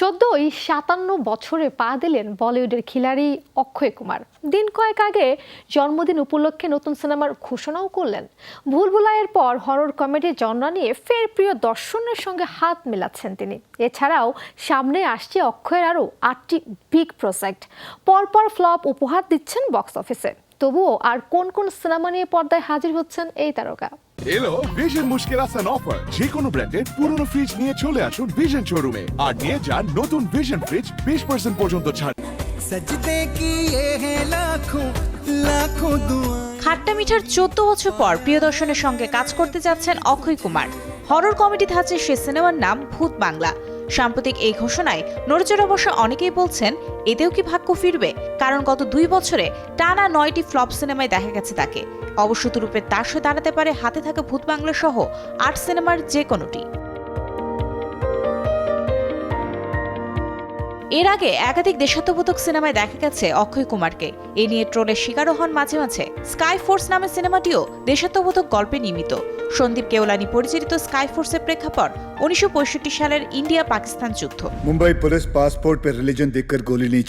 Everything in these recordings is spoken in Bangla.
সদ্যই সাতান্ন বছরে পা দিলেন বলিউডের খিলাড়ি অক্ষয় কুমার। দিন কয়েক আগে জন্মদিন উপলক্ষে নতুন সিনেমার ঘোষণাও করলেন। ভুলভুলাইয়ের পর হরর কমেডি জনরা নিয়ে ফের প্রিয় দর্শনের সঙ্গে হাত মেলাচ্ছেন তিনি। এছাড়াও সামনে আসছে অক্ষয়ের আরও আটটি বিগ প্রজেক্ট। পরপর ফ্লপ উপহার দিচ্ছেন বক্স অফিসে। তবুও আর কোন কোন সিনেমা নিয়ে পর্দায় হাজির হচ্ছেন এই তারকা? এলো ভিশন মুশকিল আসান অফার যে কোনো ব্র্যান্ডের পুরনো ফ্রিজ নিয়ে চলে আসুন ভিশন শোরুমে আর নিয়ে যান নতুন ভিশন ফ্রিজ বিশ পার্সেন্ট পর্যন্ত ছাড়। সজতে কি হ্যাঁ লাখো লাখো দুয়া। খাট্টা মিঠার চোদ্দ বছর পর প্রিয়দর্শনের সঙ্গে কাজ করতে যাচ্ছেন অক্ষয় কুমার। হরর কমেডি ধাঁচে সে সিনেমার নাম ভূত বাংলা। সাম্প্রতিক এই ঘোষণায় নড়চড় অবশ্য অনেকেই বলছেন, এতেও কি ভাগ্য ফিরবে? কারণ গত দুই বছরে টানা নয়টি ফ্লপ সিনেমায় দেখা গেছে তাকে। অবশ্য তার সে দাঁড়াতে পারে হাতে থাকা ভূত বাংলা সহ আট সিনেমার যে কোনোটি। এর আগে একাধিক দেশাত্মবোধক সিনেমায় দেখা গেছে অক্ষয় কুমারকে। এ নিয়ে ট্রোলের শিকারও হন মাঝে মাঝে। স্কাই ফোর্স নামে সিনেমাটিও দেশাত্মবোধক গল্পে নির্মিত। সন্দীপ কেওলানি পরিচালিত স্কাই ফোর্সের প্রেক্ষাপট উনিশশো পঁয়ষট্টি সালের ইন্ডিয়া পাকিস্তান যুদ্ধ। মুম্বাই পুলিশ পাসপোর্ট পে রিলিজন দেখকর গোলি নেই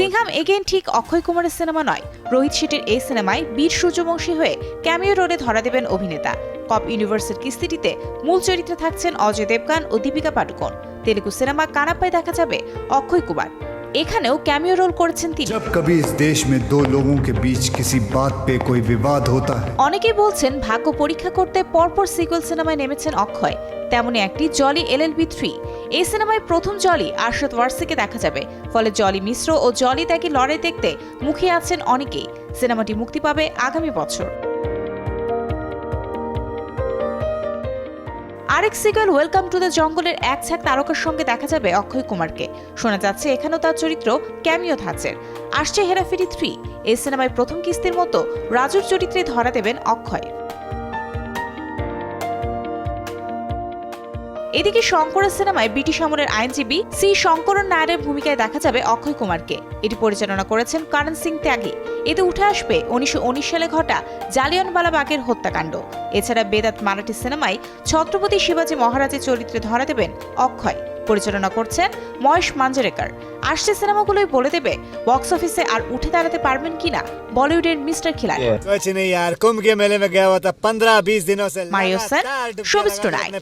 সিংহাম এগেন ঠিক অক্ষয় কুমারের সিনেমা নয়। রোহিত শেটির এই সিনেমায় বীর সূর্যবংশী হয়ে ক্যামিও রোলে ধরা দেবেন অভিনেতা। কপ ইউনিভার্সের কিস্তিটিতে মূল চরিত্রে থাকছেন অজয় দেবগান ও দীপিকা পাডুকোন। তেলুগু সিনেমা কানাপ্পায় দেখা যাবে অক্ষয় কুমার এখানেও ক্যামিও রোল করেছেন তিনি जब कभी इस देश में दो लोगों के बीच किसी बात पे कोई विवाद होता है অনেকেই বলছেন ভাগ্য পরীক্ষা করতে পরপর সিকুয়েল সিনেমায় নেমেছেন অক্ষয় তেমনি একটি জলি এলএলবি থ্রি এই সিনেমায় প্রথম জলি আরশদ ওয়ার্সিকে দেখা যাবে ফলে জলি মিশ্র ও জলি ত্যাগী লড়াই দেখতে মুখে আছেন অনেকেই সিনেমাটি মুক্তি পাবে আগামী বছর আরেক সিগাল ওয়েলকাম টু দ্য জঙ্গলের এক ছাক তারকার সঙ্গে দেখা যাবে অক্ষয় কুমারকে। শোনা যাচ্ছে এখানেও তার চরিত্র ক্যামিও থাকছেন আসছে হেরাফেরি থ্রি এই সিনেমায় প্রথম কিস্তির মতো রাজুর চরিত্রে ধরা দেবেন অক্ষয়। এদিকে শঙ্করের সিনেমায় ব্রিটিশ আমলের আইনজীবী সি শঙ্করন নায়ারের ভূমিকায় দেখা যাবে অক্ষয় কুমারকে। এটি পরিচালনা করেছেন কারণ সিং ত্যাগী। এতে উঠে আসবে উনিশশো উনিশ সালে ঘটা জালিয়ানওয়ালাবাগের হত্যাকাণ্ড। এছাড়া বেদাত মারাঠি সিনেমায় ছত্রপতি শিবাজী মহারাজের চরিত্রে ধরা দেবেন অক্ষয়। পরিচালনা করছেন মহেশ মাঞ্জারেকার। আসছে সিনেমাগুলোই বলে দেবে বক্স অফিসে আর উঠে দাঁড়াতে পারবেন কিনা বলিউডের মিস্টার খিলাড়ি মারিও সেন শোবিস টুনাইট